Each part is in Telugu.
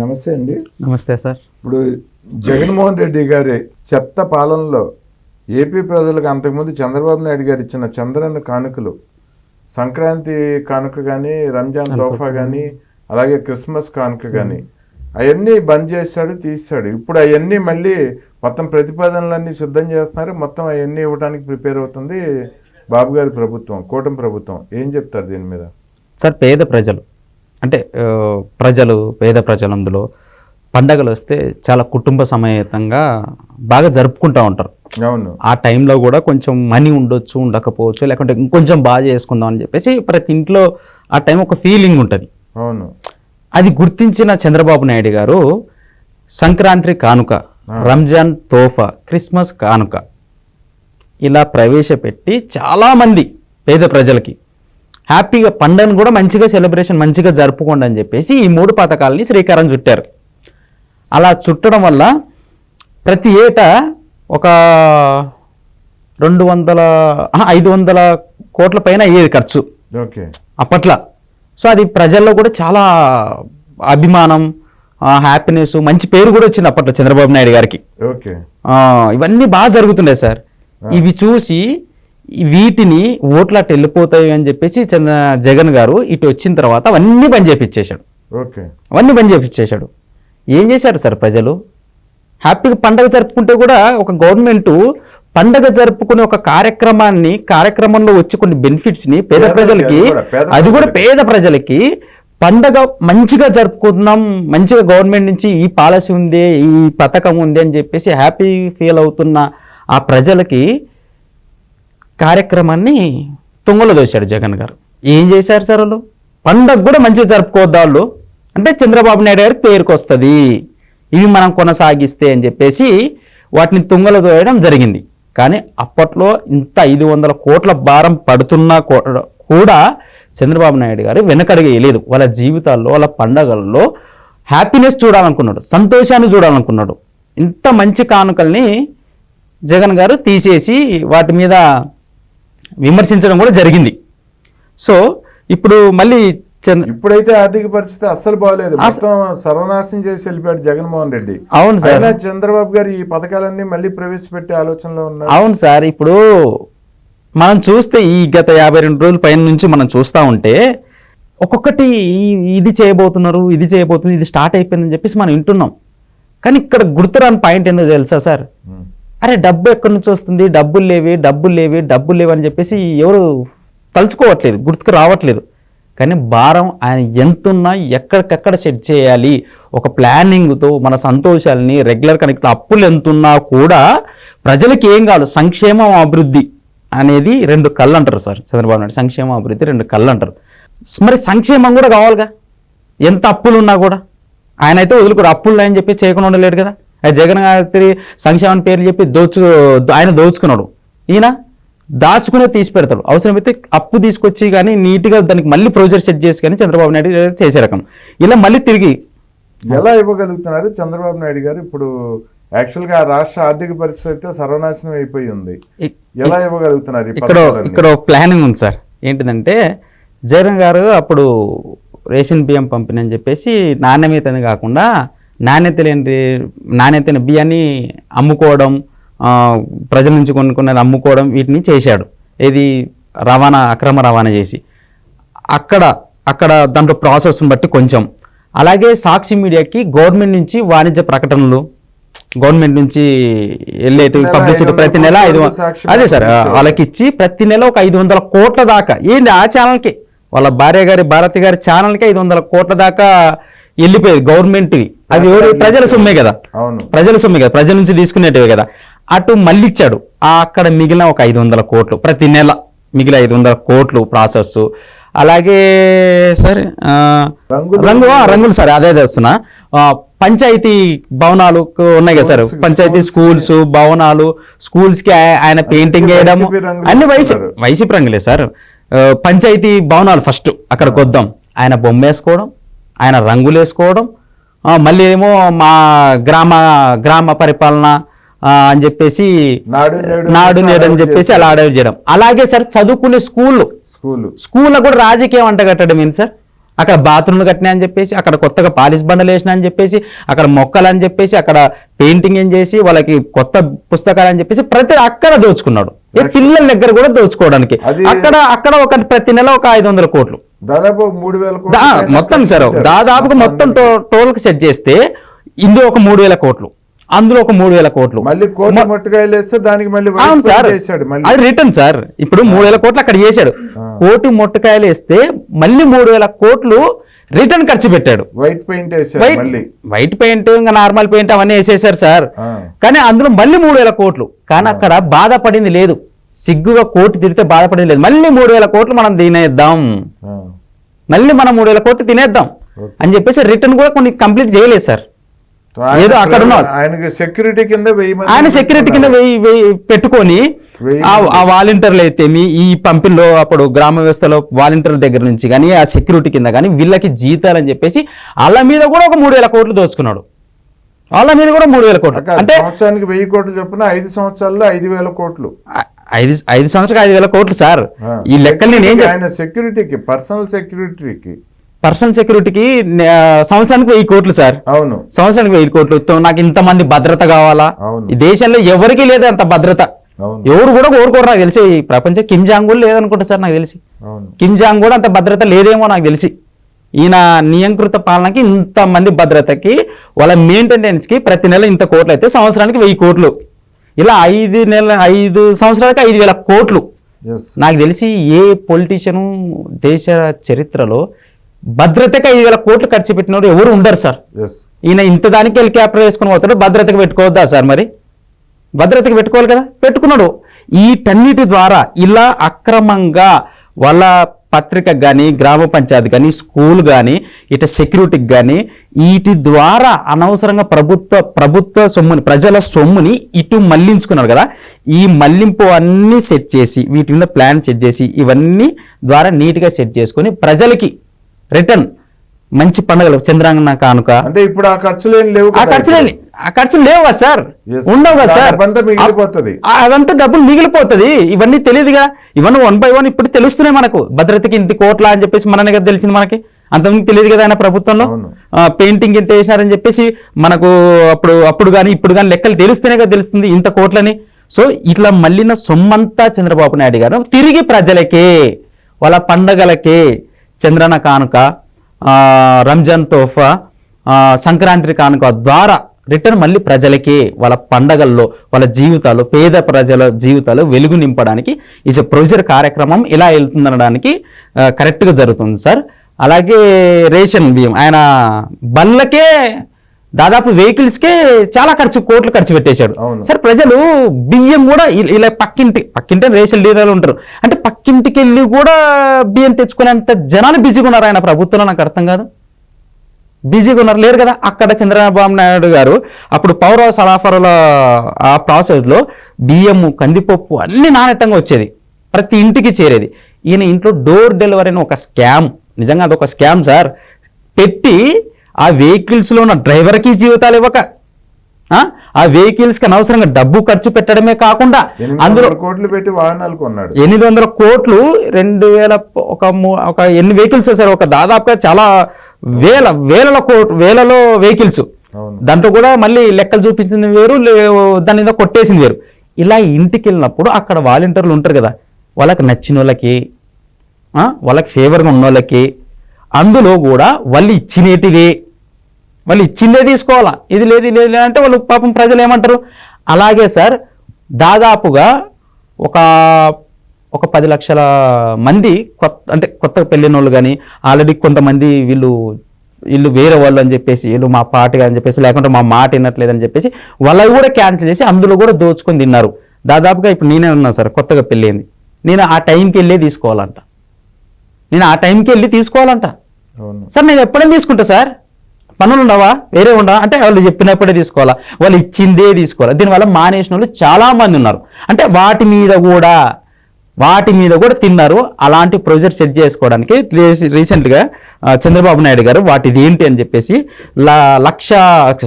నమస్తే అండి. నమస్తే సార్. ఇప్పుడు జగన్మోహన్ రెడ్డి గారి చెత్త పాలనలో ఏపీ ప్రజలకు అంతకుముందు చంద్రబాబు నాయుడు గారు ఇచ్చిన చంద్రన్న కానుకలు సంక్రాంతి కానుక కానీ రంజాన్ తోఫా కానీ అలాగే క్రిస్మస్ కానుక కానీ అవన్నీ బంద్ చేస్తాడు తీస్తాడు ఇప్పుడు అవన్నీ మళ్ళీ మొత్తం ప్రతిపాదనలన్నీ సిద్ధం చేస్తున్నారు. మొత్తం అవన్నీ ఇవ్వడానికి ప్రిపేర్ అవుతుంది బాబు గారి ప్రభుత్వం కూటమి ప్రభుత్వం. ఏం చెప్తారు దీని మీద? సార్ పేద ప్రజలు. అంటే ప్రజలు పేద ప్రజలు అందులో పండగలు వస్తే చాలా కుటుంబ సమేతంగా బాగా జరుపుకుంటూ ఉంటారు. అవును. ఆ టైంలో కూడా కొంచెం మనీ ఉండొచ్చు ఉండకపోవచ్చు లేకుంటే ఇంకొంచెం బాగా చేసుకుందాం అని చెప్పేసి ప్రతి ఇంట్లో ఆ టైం ఒక ఫీలింగ్ ఉంటుంది. అవును. అది గుర్తించిన చంద్రబాబు నాయుడు గారు సంక్రాంతి కానుక రంజాన్ తోఫా క్రిస్మస్ కానుక ఇలా ప్రవేశపెట్టి చాలామంది పేద ప్రజలకి హ్యాపీగా పండుగను కూడా మంచిగా సెలబ్రేషన్ మంచిగా జరుపుకోండి అని చెప్పేసి ఈ మూడు పథకాలని శ్రీకారం చుట్టారు. అలా చుట్టడం వల్ల ప్రతి ఏటా ఒక రెండు వందల ఐదు వందల కోట్ల పైన అయ్యేది ఖర్చు. ఓకే. అప్పట్లో. సో అది ప్రజల్లో కూడా చాలా అభిమానం హ్యాపీనెస్ మంచి పేరు కూడా వచ్చింది అప్పట్లో చంద్రబాబు నాయుడు గారికి. ఇవన్నీ బాగా జరుగుతుండే సార్. ఇవి చూసి వీటిని ఓట్లు అటు వెళ్ళిపోతాయి అని చెప్పేసి జగన్ గారు ఇటు వచ్చిన తర్వాత అవన్నీ బంద్ చేపించేశాడు ఓకే. అవన్నీ బంద్ చేపించేశాడు ఏం చేశారు సార్ ప్రజలు? హ్యాపీగా పండగ జరుపుకుంటే కూడా ఒక గవర్నమెంట్ పండగ జరుపుకునే ఒక కార్యక్రమాన్ని కార్యక్రమంలో వచ్చే కొన్ని బెనిఫిట్స్ని పేద ప్రజలకి అది కూడా, పేద అది కూడా పేద ప్రజలకి పండగ మంచిగా జరుపుకుంటున్నాం మంచిగా గవర్నమెంట్ నుంచి ఈ పాలసీ ఉంది ఈ పథకం ఉంది అని చెప్పేసి హ్యాపీ ఫీల్ అవుతున్న ఆ ప్రజలకి కార్యక్రమాన్ని తుంగలో దోశాడు జగన్ గారు. ఏం చేశారు సార్ వాళ్ళు? పండగ కూడా మంచిగా జరుపుకోవద్దు వాళ్ళు? అంటే చంద్రబాబు నాయుడు గారికి పేరుకు వస్తుంది ఇవి మనం కొనసాగిస్తే అని చెప్పేసి వాటిని తుంగలో దోయడం జరిగింది. కానీ అప్పట్లో ఇంత ఐదు వందల కోట్ల భారం పడుతున్నా కూడా చంద్రబాబు నాయుడు గారు వెనకడిగేయలేదు. వాళ్ళ జీవితాల్లో వాళ్ళ పండగల్లో హ్యాపీనెస్ చూడాలనుకున్నాడు. సంతోషాన్ని చూడాలనుకున్నాడు. ఇంత మంచి కానుకల్ని జగన్ గారు తీసేసి వాటి మీద విమర్శించడం కూడా జరిగింది. సో ఇప్పుడు మళ్ళీ ఇప్పుడైతే ఆర్థిక పరిస్థితి అస్సలు బాగలేదు మొత్తం సర్వనాశనం చేసి వెళ్ళిపోయాడు జగన్మోహన్ రెడ్డి. అవును సార్. చంద్రబాబు గారు ఈ పథకాలన్నీ మళ్ళీ ప్రవేశపెట్టే ఆలోచనలో ఉన్నారు. అవును సార్ ఇప్పుడు మనం చూస్తే ఈ గత యాభై రెండు రోజుల పైన నుంచి మనం చూస్తూ ఉంటే ఒక్కొక్కటి ఇది చేయబోతున్నారు ఇది చేయబోతుంది ఇది స్టార్ట్ అయిపోయిందని చెప్పేసి మనం వింటున్నాం. కానీ ఇక్కడ గుర్తురాని పాయింట్ ఏందో తెలుసా సార్. అరే డబ్బు ఎక్కడి నుంచి వస్తుంది? డబ్బులు లేవి డబ్బులు లేవి డబ్బులు లేవు అని చెప్పేసి ఎవరు తలుచుకోవట్లేదు గుర్తుకు రావట్లేదు. కానీ భారం ఆయన ఎంతున్నా ఎక్కడికెక్కడ సెట్ చేయాలి. ఒక ప్లానింగ్తో మన సంతోషాలని రెగ్యులర్ కనెక్ట్ అప్పులు ఎంతున్నా కూడా ప్రజలకి ఏం కాదు సంక్షేమం అభివృద్ధి అనేది రెండు కళ్ళు అంటారు సార్ చంద్రబాబు నాయుడు. సంక్షేమం అభివృద్ధి రెండు కళ్ళు అంటారు. మరి సంక్షేమం కూడా కావాలిగా? ఎంత అప్పులు ఉన్నా కూడా? ఆయన అయితే వదులుకోడు. అప్పులు అని చెప్పి చేయకుండా ఉండలేడు కదా. జగన్ గారి సంక్షేమం పేర్లు చెప్పి దోచు ఆయన దోచుకున్నాడు. ఈయన దాచుకునే తీసి పెడతాడు అవసరమైతే అప్పు తీసుకొచ్చి కానీ నీట్గా దానికి మళ్ళీ ప్రొసీజర్ సెట్ చేసి కానీ చంద్రబాబు నాయుడు గారు చేసే రకం. ఇలా మళ్ళీ తిరిగి ఎలా ఇవ్వగలుగుతున్నారు చంద్రబాబు నాయుడు గారు? ఇప్పుడు యాక్చువల్గా ఆ రాష్ట్ర ఆర్థిక పరిస్థితి అయితే సర్వనాశనం అయిపోయి ఉంది. ఎలా ఇవ్వగలుగుతున్నారు ఇక్కడ? ఇక్కడ ప్లానింగ్ ఉంది సార్. ఏంటిదంటే జగన్ గారు అప్పుడు రేషన్ బియ్యం పంపిణీ అని చెప్పేసి నాణ్యమైనది కాకుండా నాణ్యత లేని నాణ్యత లేని బియ్యాన్ని అమ్ముకోవడం ప్రజల నుంచి కొనుక్కున్నది అమ్ముకోవడం వీటిని చేశాడు. ఇది రవాణా అక్రమ రవాణా చేసి. అక్కడ అక్కడ దాంట్లో ప్రాసెస్ని బట్టి కొంచెం. అలాగే సాక్షి మీడియాకి గవర్నమెంట్ నుంచి వాణిజ్య ప్రకటనలు గవర్నమెంట్ నుంచి వెళ్ళేటి నెల పబ్లిసిటీ ప్రతి నెల ఐదు అదే సార్. వాళ్ళకి ఇచ్చి ప్రతి నెల ఒక ఐదు వందల కోట్ల దాకా. ఏంది ఆ ఛానల్కి వాళ్ళ భార్య గారి భారతి గారి ఛానల్కి ఐదు వందల కోట్ల దాకా వెళ్ళిపోయేది గవర్నమెంట్వి అవి ఎవరు? ప్రజల సొమ్మే కదా. ప్రజల సొమ్మే కదా. ప్రజల నుంచి తీసుకునేటివే కదా. అటు మళ్ళీ ఇచ్చాడు ఆ అక్కడ మిగిలిన ఒక ఐదు వందల కోట్లు. ప్రతి నెల మిగిలిన ఐదు వందల కోట్లు ప్రాసెస్. అలాగే సరే రంగు రంగులు సార్ అదే తెస్తున్నా పంచాయతీ భవనాలు ఉన్నాయి కదా సార్. పంచాయతీ స్కూల్స్. భవనాలు స్కూల్స్కి ఆయ- ఆయన పెయింటింగ్ రంగులు అన్ని వైసీ. వైసీపీ రంగులే సార్. పంచాయతీ భవనాలు ఫస్ట్ అక్కడికి వద్దాం ఆయన బొమ్మ వేసుకోవడం ఆయన రంగులు వేసుకోవడం మళ్ళీ ఏమో మా గ్రామ గ్రామ పరిపాలన అని చెప్పేసి నాడు నేడు అని చెప్పేసి అలా అడవి చేయడం. అలాగే సార్ చదువుకునే స్కూళ్ళు. స్కూల్ స్కూల్లో కూడా రాజకీయం అంటగట్టడం ఏంటి సార్? అక్కడ బాత్రూమ్లు కట్టినా అని చెప్పేసి అక్కడ కొత్తగా పాలిష్ బండలు వేసినా అని చెప్పేసి అక్కడ మొక్కలు అని చెప్పేసి అక్కడ పెయింటింగ్ ఏం చేసి వాళ్ళకి కొత్త పుస్తకాలు అని చెప్పేసి ప్రతి అక్కడ దోచుకున్నాడు. పిల్లల దగ్గర కూడా దోచుకోవడానికి. అక్కడ అక్కడ ఒక ప్రతి నెల ఒక ఐదు వందల కోట్లు. దాదాపు మూడు వేల మొత్తం సార్. దాదాపుగా మొత్తం టో- టోల్కి సెట్ చేస్తే ఇందులో ఒక మూడు వేల కోట్లు అందులో ఒక మూడు వేల కోట్లు. మళ్ళీ మొట్టకాయలు వేస్తే దానికి మళ్ళీ అవును సార్ అది రిటర్న్ సార్ ఇప్పుడు మూడు వేల కోట్లు అక్కడ చేశాడు. కోటి మొట్టకాయలు వేస్తే మళ్ళీ మూడు వేల కోట్లు రిటర్న్ ఖర్చు పెట్టాడు. వైట్ పెయింట్ వైట్ పెయింట్ ఇంకా నార్మల్ పెయింట్ అవన్నీ వేసేసారు సార్. కానీ అందులో మళ్ళీ మూడు వేల కోట్లు. కానీ అక్కడ బాధపడింది లేదు. సిగ్గుగా కోటి తిరిగితే బాధపడింది లేదు. మళ్ళీ మూడు వేల కోట్లు మనం తినేద్దాం. మళ్ళీ మనం మూడు వేల కోట్లు తినేద్దాం. అని చెప్పేసి రిటర్న్ కూడా కొన్ని కంప్లీట్ చేయలేదు సార్. ఏదో అక్కడ. ఆయనకి సెక్యూరిటీ కింద ఆయన సెక్యూరిటీ కింద వెయ్యి పెట్టుకొని ఆ- వాలంటీర్లు అయితే ఈ పంపిణీలో అప్పుడు గ్రామ వ్యవస్థలో వాలంటీర్ల దగ్గర నుంచి కానీ ఆ సెక్యూరిటీ కింద కానీ వీళ్ళకి జీతాలని చెప్పేసి వాళ్ళ మీద కూడా ఒక మూడు వేల కోట్లు దోచుకున్నాడు. వాళ్ళ మీద కూడా మూడు వేల కోట్లు అంటే సంవత్సరానికి వెయ్యి కోట్లు చొప్పున ఐదు సంవత్సరాల్లో ఐదు వేల కోట్లు. ఐదు ఐదు సంవత్సరాలు ఐదు వేల కోట్లు సార్. ఈ లెక్కలు నేను ఏం ఆయన సెక్యూరిటీకి పర్సనల్ సెక్యూరిటీకి. పర్సనల్ సెక్యూరిటీకి సంవత్సరానికి వెయ్యి కోట్లు సార్. అవును. సంవత్సరానికి వెయ్యి కోట్లు. నాకు ఇంతమంది భద్రత కావాలా. ఈ దేశంలో ఎవరికి లేదు అంత భద్రత. ఎవరు కూడా కోరుకోరు నాకు తెలిసి. ప్రపంచం కిమ్ జాంగ్ కూడా లేదనుకుంటా సార్ నాకు తెలిసి. కిమ్ జాంగ్ కూడా అంత భద్రత లేదేమో నాకు తెలిసి. ఈయన నియంకృత పాలనకి ఇంతమంది భద్రతకి వాళ్ళ మెయింటెనెన్స్కి ప్రతి నెల ఇంత కోట్లు అయితే సంవత్సరానికి వెయ్యి కోట్లు. ఇలా ఐదు నెలల ఐదు సంవత్సరాలకి ఐదు వేల కోట్లు. నాకు తెలిసి ఏ పొలిటీషియను దేశ చరిత్రలో భద్రతకి ఐదు వేల కోట్లు ఖర్చు పెట్టినవారు ఎవరు ఉండరు సార్. ఈయన ఇంత దానికి హెలికాప్టర్ వేసుకుని పోతాడు భద్రతకి పెట్టుకోవద్దా సార్ మరి? భద్రతకి పెట్టుకోవాలి కదా? పెట్టుకున్నాడు. వీటన్నిటి ద్వారా ఇలా అక్రమంగా వాళ్ళ పత్రికకు కానీ గ్రామ పంచాయతీ కానీ స్కూల్ కానీ ఇట సెక్యూరిటీకి కానీ వీటి ద్వారా అనవసరంగా ప్రభుత్వ ప్రభుత్వ సొమ్ముని ప్రజల సొమ్ముని ఇటు మళ్ళించుకున్నారు కదా ఈ మళ్ళింపు అన్నీ సెట్ చేసి వీటి మీద ప్లాన్ సెట్ చేసి ఇవన్నీ ద్వారా నీట్గా సెట్ చేసుకొని ప్రజలకి రిటర్న్ మంచి పండుగలు చంద్రాంగన కానుక అంటే ఇప్పుడు ఆ ఖర్చులు ఏం లేవు ఆ కదా ఖర్చులు ఇప్పుడు. ఆ ఖర్చులు లేవు కదా సార్. ఉండవు కదా సార్? మిగిలిపోతది. అదంతా డబ్బులు మిగిలిపోతుంది. ఇవన్నీ తెలియదుగా? ఇవన్నీ వన్ బై వన్ ఇప్పుడు తెలుస్తున్నాయి మనకు. భద్రతకి ఇంటి కోట్ల అని చెప్పేసి మననే కదా తెలిసింది మనకి. అంతకుముందు తెలియదు కదా ఆయన ప్రభుత్వంలో. పెయింటింగ్ ఎంత వేసినారని చెప్పేసి మనకు అప్పుడు అప్పుడు కానీ ఇప్పుడు కానీ లెక్కలు తెలుస్తేనే కదా తెలుస్తుంది ఇంత కోట్లని. సో ఇట్లా మళ్ళిన సొమ్మంతా చంద్రబాబు నాయుడు గారు తిరిగి ప్రజలకే వాళ్ళ పండగలకే చంద్రన కానుక ఆ, రంజాన్ తోఫా సంక్రాంతి కానుక ద్వారా రిటర్న్ మళ్ళీ ప్రజలకే వాళ్ళ పండగల్లో వాళ్ళ జీవితాలు పేద ప్రజల జీవితాలు వెలుగు నింపడానికి ఇస్ ఎ ప్రొసీజర్ కార్యక్రమం ఇలా వెళ్తుందనడానికి కరెక్ట్గా జరుగుతుంది సార్. అలాగే రేషన్ బియ్యం ఆయన బళ్ళకే దాదాపు వెహికల్స్కే చాలా ఖర్చు కోట్లు ఖర్చు పెట్టేశాడు. సార్ ప్రజలు బియ్యం కూడా ఇలా పక్కింటి పక్కింటి రేషన్ డీలర్లు ఉంటారు. అంటే పక్కింటికి వెళ్ళి కూడా బియ్యం తెచ్చుకునేంత జనాలు బిజీగా ఉన్నారు ఆయన ప్రభుత్వంలో నాకు అర్థం కాదు. బిజీగా ఉన్నారు లేరు కదా. అక్కడ చంద్రబాబు నాయుడు గారు అప్పుడు పౌర సరఫరాల ఆ ప్రాసెస్లో బియ్యము కందిపప్పు అన్ని నాణ్యతంగా వచ్చేది. ప్రతి ఇంటికి చేరేది. ఈయన ఇంట్లో డోర్ డెలివరీ అని ఒక స్కామ్. నిజంగా అదొక స్కామ్ సార్. పెట్టి ఆ వెహికల్స్లో ఉన్న డ్రైవర్కి జీవితాలు ఇవ్వక. ఆ? ఆ వెహికల్స్కి అనవసరంగా డబ్బు ఖర్చు పెట్టడమే కాకుండా అందులో కోట్లు పెట్టి వాహనాలు కొన్నాడు. ఎనిమిది వందల కోట్లు రెండు వేల ఒక ఒక ఎన్ని వెహికల్స్ సార్ ఒక దాదాపుగా చాలా వేల వేలలో కోట్ వేలలో వెహికల్స్. దాంట్లో కూడా మళ్ళీ లెక్కలు చూపించింది వేరు దాని మీద కొట్టేసింది వేరు. ఇలా ఇంటికి వెళ్ళినప్పుడు అక్కడ వాలంటీర్లు ఉంటారు కదా వాళ్ళకి నచ్చిన వాళ్ళకి వాళ్ళకి ఫేవర్గా ఉన్న వాళ్ళకి అందులో కూడా వాళ్ళు ఇచ్చినేటివే. వాళ్ళు ఇచ్చిందే తీసుకోవాలా? ఇది లేదు లేదు అంటే వాళ్ళు పాపం ప్రజలు ఏమంటారు? అలాగే సార్ దాదాపుగా ఒక ఒక పది లక్షల మంది కొత్త అంటే కొత్తగా పెళ్ళిన వాళ్ళు కానీ ఆల్రెడీ కొంతమంది వీళ్ళు వీళ్ళు వేరే వాళ్ళు అని చెప్పేసి వీళ్ళు మా పార్టీ అని చెప్పేసి లేకుంటే మా మాట వినట్లేదని చెప్పేసి వాళ్ళవి కూడా క్యాన్సిల్ చేసి అందులో కూడా దోచుకొని తిన్నారు. దాదాపుగా ఇప్పుడు నేనే ఉన్నా సార్ కొత్తగా పెళ్ళయింది నేను ఆ టైంకి వెళ్ళే తీసుకోవాలంట. నేను ఆ టైంకి వెళ్ళి తీసుకోవాలంట. సార్ నేను ఎప్పుడైనా తీసుకుంటా సార్? పనులు ఉండవా? వేరే ఉండవా అంటే వాళ్ళు చెప్పినప్పుడే తీసుకోవాలా? వాళ్ళు ఇచ్చిందే తీసుకోవాలి? దీనివల్ల మానేసిన వాళ్ళు చాలా మంది ఉన్నారు. అంటే వాటి మీద కూడా వాటి మీద కూడా తిన్నారు. అలాంటి ప్రొజెక్ట్ సెట్ చేసుకోవడానికి రీసెంట్గా చంద్రబాబు నాయుడు గారు వాటిది ఏంటి అని చెప్పేసి లక్ష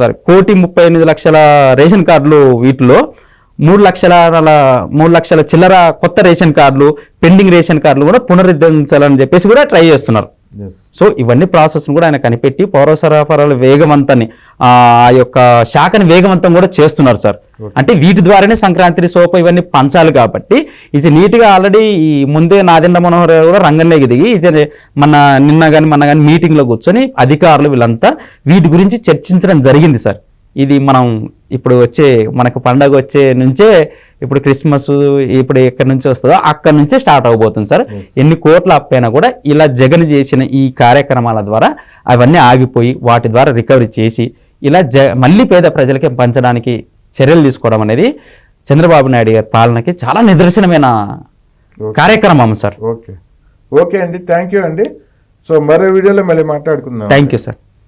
సారీ కోటి ముప్పై ఎనిమిది లక్షల రేషన్ కార్డులు వీటిలో మూడు లక్షల మూడు లక్షల చిల్లర కొత్త రేషన్ కార్డులు పెండింగ్ రేషన్ కార్డులు కూడా పునరుద్ధరించాలని చెప్పేసి కూడా ట్రై చేస్తున్నారు. సో ఇవన్నీ ప్రాసెస్ కూడా ఆయన కనిపెట్టి పౌర సరఫరాల వేగవంతాన్ని ఆ యొక్క శాఖని వేగవంతం కూడా చేస్తున్నారు సార్ అంటే వీటి ద్వారానే సంక్రాంతి సోప ఇవన్నీ పంచాలి కాబట్టి ఇది నీట్గా ఆల్రెడీ ఈ ముందే నాదెండ మనోహర్ కూడా రంగంలోకి దిగి ఇది మన నిన్న కానీ మన కానీ మీటింగ్లో కూర్చొని అధికారులు వీళ్ళంతా వీటి గురించి చర్చించడం జరిగింది సార్ ఇది మనం ఇప్పుడు వచ్చే మనకు పండగ వచ్చే నుంచే ఇప్పుడు క్రిస్మస్ ఇప్పుడు ఎక్కడి నుంచి వస్తుందో అక్కడి నుంచే స్టార్ట్ అవబోతుంది సార్. ఎన్ని కోట్ల అప్పైనా కూడా ఇలా జగన్ చేసిన ఈ కార్యక్రమాల ద్వారా అవన్నీ ఆగిపోయి వాటి ద్వారా రికవరీ చేసి ఇలా జ మళ్ళీ పేద ప్రజలకి పంచడానికి చర్యలు తీసుకోవడం అనేది చంద్రబాబు నాయుడు గారి పాలనకి చాలా నిదర్శనమైన కార్యక్రమం సార్. ఓకే ఓకే అండి. థ్యాంక్ యూ అండి. సో మరో వీడియోలో మళ్ళీ మాట్లాడుకుందాం. Thank you sir